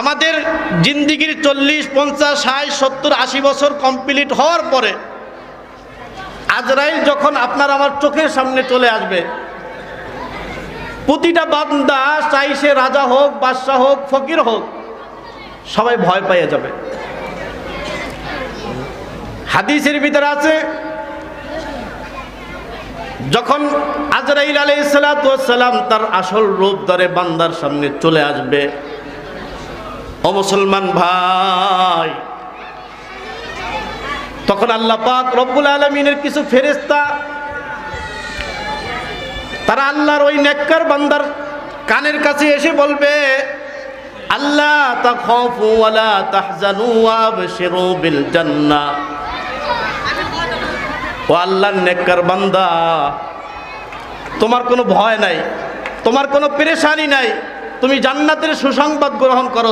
আমাদের জিন্দিগির চল্লিশ, পঞ্চাশ, ষাট, সত্তর, আশি বছর কমপ্লিট হওয়ার পরে আজরাইল যখন আপনার আমার চোখের সামনে চলে আসবে, প্রতিটা বান্দা চাই সে রাজা হোক, বাদশাহ হোক, ফকির হোক, সবাই ভয় পাইয়ে যাবে। হাদিসের ভিতরে আছে, যখন আজরাইল আলাইসালাম তার আসল রূপ ধরে বান্দার সামনে চলে আসবে ও মুসলমান ভাই, তখন আল্লাহ পাক রব্বুল আলমিনের কিছু ফেরেস্তা তারা আল্লাহর ওই নেককার বান্দার কানের কাছে এসে বলবে, আল্লাহ তাহজানু বিল জান্নাহ ও আল্লাহর নেককার বান্দা, তোমার কোনো ভয় নাই, তোমার কোনো পেরেশানি নাই, তুমি জান্নাতের সুসংবাদ গ্রহণ করো।